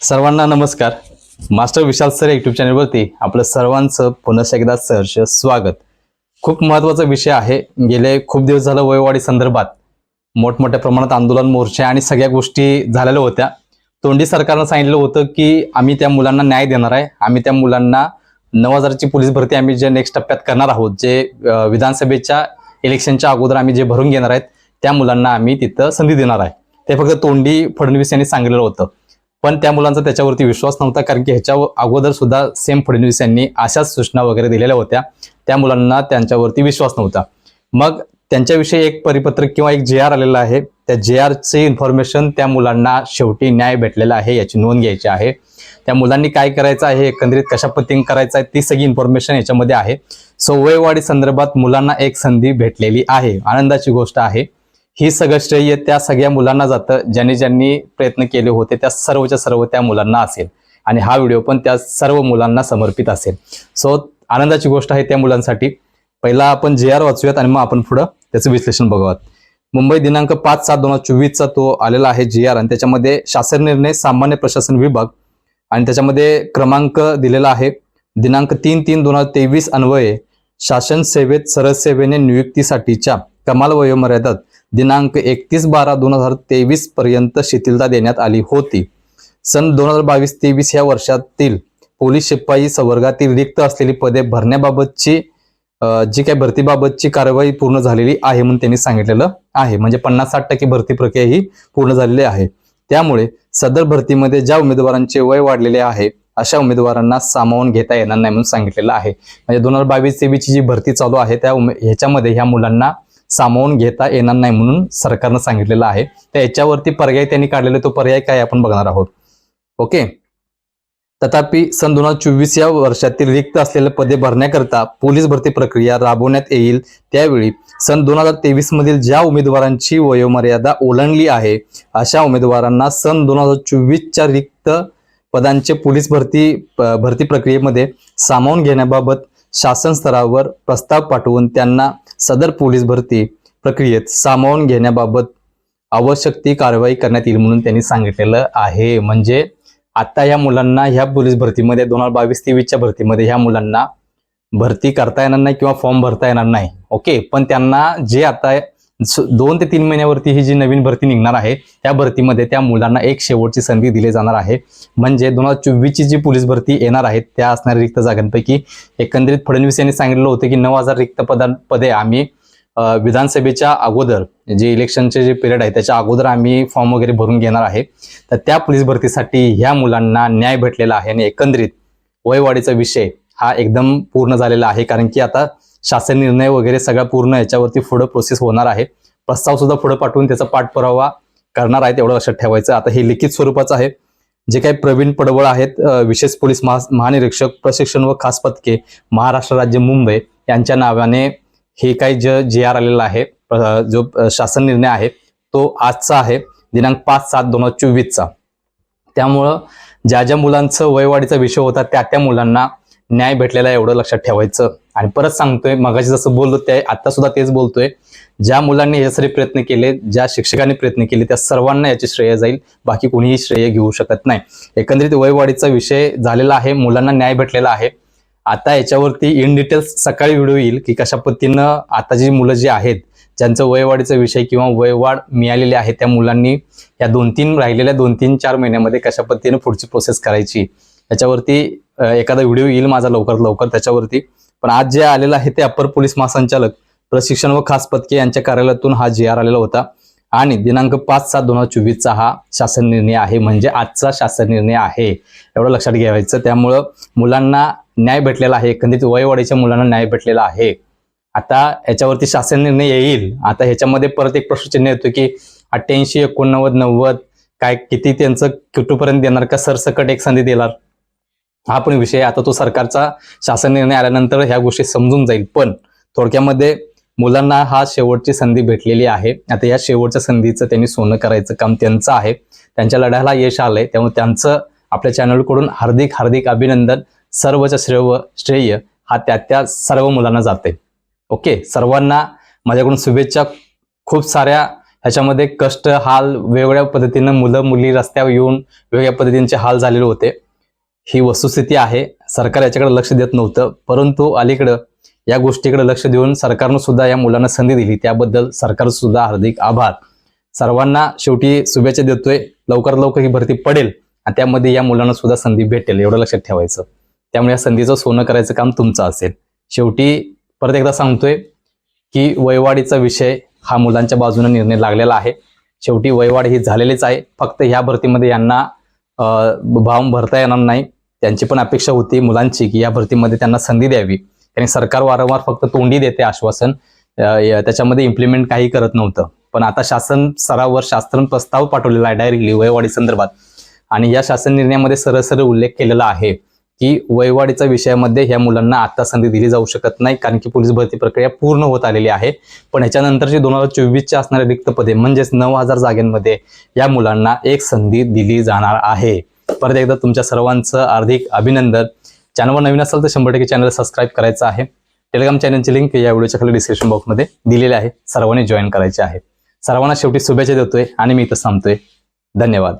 सर्वांना नमस्कार. मास्टर विशाल sir YouTube चॅनलवरती आपलं सर्वांचं पुन्हा एकदा सहर्ष स्वागत. खूप महत्त्वाचा विषय आहे. गेले खूप दिवस झालं वयवाढी संदर्भात. मोठमोठ्या प्रमाणात आंदोलन मोर्चे आणि सगळ्या गोष्टी झालेल्या होत्या. तोंडी सरकारनं सांगितलं होतं की आम्ही त्या मुलांना न्याय देणार आहे. आम्ही त्या मुलांना नऊ हजारची पोलीस भरती आम्ही जे नेक्स्ट टप्प्यात करणार आहोत जे विधानसभेच्या इलेक्शनच्या अगोदर आम्ही जे भरून घेणार आहेत त्या मुलांना आम्ही तिथं संधी देणार आहे. ते फक्त तोंडी फडणवीस यांनी सांगितलेलं होतं. पण त्या मुलांचा त्याच्यावरती विश्वास नव्हता कारण की ह्याच्या अगोदर सुद्धा सेम फडणवीस यांनी अशाच सूचना वगैरे दिलेल्या होत्या. त्या मुलांना त्यांच्यावरती विश्वास नव्हता. मग त्यांच्याविषयी एक परिपत्रक किंवा एक जे आर आलेला आहे. त्या जे आरचे इन्फॉर्मेशन त्या मुलांना शेवटी न्याय भेटलेला आहे याची नोंद घ्यायची आहे. त्या मुलांनी काय करायचं आहे एकंदरीत कशा पद्धतीने करायचं आहे ती सगळी इन्फॉर्मेशन याच्यामध्ये आहे. सो वयवाढी संदर्भात मुलांना एक संधी भेटलेली आहे. आनंदाची गोष्ट आहे. ही सगळं श्रेय त्या सगळ्या मुलांना जातं ज्यांनी ज्यांनी प्रयत्न केले होते त्या सर्वच्या सर्व त्या मुलांना असेल. आणि हा व्हिडिओ पण त्या सर्व मुलांना समर्पित असेल. सो आनंदाची गोष्ट आहे त्या मुलांसाठी. पहिला आपण जे आर वाचूयात आणि मग आपण पुढं त्याचं विश्लेषण बघूयात. मुंबई दिनांक पाच सात दोन हजार चोवीसचा तो आलेला आहे जी आर आणि त्याच्यामध्ये शासन निर्णय सामान्य प्रशासन विभाग आणि त्याच्यामध्ये क्रमांक दिलेला आहे. दिनांक तीन तीन दोन हजार तेवीस अन्वये शासन सेवेत सरळ सेवेने नियुक्तीसाठीच्या कमाल वयोमर्यादात दिनांक एकतीस बारा दोन हजार तेवीस पर्यंत शिथिलता देण्यात आली होती. सन दोन हजार बावीस तेवीस या वर्षातील पोलीस शिपाई संवर्गातील रिक्त असलेली पदे भरण्याबाबतची जी काही भरतीबाबतची कारवाई पूर्ण झालेली आहे म्हणून त्यांनी सांगितलेलं आहे. म्हणजे पन्नास साठ टक्के भरती प्रक्रिया ही पूर्ण झालेली आहे. त्यामुळे सदर भरतीमध्ये ज्या उमेदवारांचे वय वाढलेले आहे अशा उमेदवारांना सामावून घेता येणार नाही म्हणून सांगितलेलं आहे. म्हणजे दोन हजार बावीस तेवीसची जी भरती चालू आहे त्या उमे- ह्याच्यामध्ये ह्या मुलांना सामावून घेता येणार नाही म्हणून सरकारनं सांगितलेलं आहे. तर याच्यावरती पर्याय त्यांनी काढलेला तो पर्याय काय आपण बघणार आहोत. ओके? तथापि सन दोन हजार चोवीस या वर्षातील रिक्त असलेले पदे भरण्याकरता पोलीस भरती प्रक्रिया राबवण्यात येईल. त्यावेळी सन दोन हजार तेवीस मधील ज्या उमेदवारांची वयोमर्यादा ओलांडली आहे अशा उमेदवारांना सन दोन हजार चोवीसच्या रिक्त पदांचे पोलीस भरती भरती प्रक्रियेमध्ये सामावून घेण्याबाबत शासन स्तरावर प्रस्ताव पाठवून त्यांना सदर पोलीस भरती प्रक्रियेत सामावून घेण्याबाबत आवश्यक ती कारवाई करण्यात येईल म्हणून त्यांनी सांगितलेलं आहे. म्हणजे आता या मुलांना ह्या पोलीस भरतीमध्ये दोन हजार बावीस तेवीसच्या भरतीमध्ये ह्या मुलांना भरती करता येणार नाही किंवा फॉर्म भरता येणार नाही. ओके? पण त्यांना जे आता दोन ते तीन महिन्यावरती ही जी नवीन भरती निघणार आहे त्या भरतीमध्ये त्या मुलांना एक शेवटची संधी दिली जाणार आहे. म्हणजे दोन हजार चोवीसची जी पोलीस भरती येणार आहेत त्या असणाऱ्या रिक्त जागांपैकी एकंदरीत फडणवीस यांनी सांगितलं होतं की नऊ हजार रिक्त पदां पदे आम्ही विधानसभेच्या अगोदर जे इलेक्शनचे जे पिरियड आहे त्याच्या अगोदर आम्ही फॉर्म वगैरे भरून घेणार आहे. तर त्या पोलीस भरतीसाठी ह्या मुलांना न्याय भेटलेला आहे आणि एकंदरीत वयवाढीचा विषय हा एकदम पूर्ण झालेला आहे. कारण की आता शासन निर्णय वगैरे सगळा पूर्ण याच्यावरती पुढं प्रोसेस होणार आहे. प्रस्ताव सुद्धा पुढे पाठवून त्याचा पाठपुरावा करणार आहे तेवढं लक्षात ठेवायचं. आता हे लिखित स्वरूपाचं आहे. जे काही प्रवीण पडवळ आहेत विशेष पोलीस महा महानिरीक्षक प्रशिक्षण व खास पथके महाराष्ट्र राज्य मुंबई यांच्या नावाने हे काही जे जे आर आलेलं आहे. जो शासन निर्णय आहे तो आजचा आहे दिनांक पाच सात दोन हजार चोवीसचा. त्यामुळं ज्या ज्या मुलांचं वयवाढीचा विषय होता त्या त्या मुलांना न्याय भेटलेला आहे एवढं लक्षात ठेवायचं. आणि परत सांगतोय मगाशी जसं बोललो ते आता सुद्धा तेच बोलतोय. ज्या मुलांनी यासाठी प्रयत्न केले ज्या शिक्षकांनी प्रयत्न केले त्या सर्वांना याचे श्रेय जाईल. बाकी कोणीही श्रेय घेऊ शकत नाही. एकंदरीत वयवाढीचा विषय झालेला आहे मुलांना न्याय भेटलेला आहे. आता याच्यावरती इन डिटेल्स सकाळी व्हिडिओ येईल की कशा पद्धतीनं आता जी मुलं जी आहेत ज्यांचं वयवाढीचा विषय किंवा वयवाढ मिळालेली आहे त्या मुलांनी या दोन तीन राहिलेल्या दोन तीन चार महिन्यामध्ये कशा पद्धतीने पुढची प्रोसेस करायची. याच्यावरती एखादा व्हिडिओ येईल माझा लवकरात लवकर त्याच्यावरती. पण आज जे आलेलं आहे ते अप्पर पोलीस महासंचालक प्रशिक्षण व खास पथके यांच्या कार्यालयातून हा जी आर आलेला होता. आणि दिनांक पाच सात दोन हजार चोवीसचा हा शासन निर्णय आहे म्हणजे आजचा शासन निर्णय आहे. एवढं लक्षात घ्यायचं. त्यामुळं मुलांना न्याय भेटलेला आहे. एकंदरीत वयवाढीच्या मुलांना न्याय भेटलेला आहे. आता याच्यावरती शासन निर्णय येईल. आता ह्याच्यामध्ये परत एक प्रश्नचिन्ह येतो की अठ्ठ्याऐंशी एकोणनव्वद नव्वद काय किती त्यांचं कुठपर्यंत देणार का? सरसकट एक संधी देणार. हा पण विषय आता तो सरकारचा शासन निर्णय आल्यानंतर ह्या गोष्टी समजून जाईल. पण थोडक्यामध्ये मुलांना हा शेवटची संधी भेटलेली आहे. आता या शेवटच्या संधीचं त्यांनी सोनं करायचं काम त्यांचं आहे. त्यांच्या लढ्याला यश आलंय. त्यामुळे त्यांचं आपल्या चॅनलकडून हार्दिक हार्दिक अभिनंदन. सर्वच्या श्रेय श्रेय हा त्या त्या सर्व मुलांना जाते ओके? सर्वांना माझ्याकडून शुभेच्छा. खूप साऱ्या ह्याच्यामध्ये कष्ट हाल वेगवेगळ्या पद्धतीनं मुलं मुली रस्त्यावर येऊन वेगळ्या पद्धतींचे हाल झालेले होते. ही वस्तुस्थिती आहे. सरकार याच्याकडे लक्ष देत नव्हतं. परंतु अलीकडं या गोष्टीकडे लक्ष देऊन सरकारनं सुद्धा या मुलांना संधी दिली. त्याबद्दल सरकार सुद्धा हार्दिक आभार. सर्वांना शेवटी शुभेच्छा देतोय. लवकर लवकर ही भरती पडेल आणि त्यामध्ये या मुलांना सुद्धा संधी भेटेल एवढं लक्षात ठेवायचं. त्यामुळे या संधीचं सोनं करायचं काम तुमचं असेल. शेवटी परत एकदा सांगतोय की वयवाढीचा विषय हा मुलांच्या बाजूने निर्णय लागलेला आहे. शेवटी वयवाढ ही झालेलीच आहे. फक्त ह्या भरतीमध्ये यांना भाव भरता येणार नाही. त्यांची पण अपेक्षा होती मुलांची की या भरतीमध्ये त्यांना संधी द्यावी. कारण सरकार वारंवार फक्त तोंडी देते आश्वासन त्याच्यामध्ये इम्प्लिमेंट काही करत नव्हतं. पण आता शासन स्तरावर शासन प्रस्ताव पाठवलेला आहे डायरेक्टली वयवाढी संदर्भात. आणि या शासन निर्णयामध्ये सरसर उल्लेख केलेला आहे की वयवाढीच्या विषयामध्ये ह्या मुलांना आता संधी दिली जाऊ शकत नाही कारण की पोलीस भरती प्रक्रिया पूर्ण होत आलेली आहे. पण ह्याच्यानंतरची दोन हजार चोवीसच्या असणाऱ्या रिक्त पदे म्हणजेच नऊ हजार जागेंमध्ये या मुलांना एक संधी दिली जाणार आहे. परत एकदा तुमच्या सर्वांचं हार्दिक अभिनंदन. चॅनलवर नवीन असेल तर शंभर टक्के चॅनल सबस्क्राईब करायचं आहे. टेलिग्राम चॅनलची लिंक या व्हिडिओच्या खाली डिस्क्रिप्शन बॉक्समध्ये दिलेली आहे. सर्वांनी जॉईन करायचे आहे. सर्वांना शेवटी शुभेच्छा देतोय आणि मी इथं थांबतोय. धन्यवाद.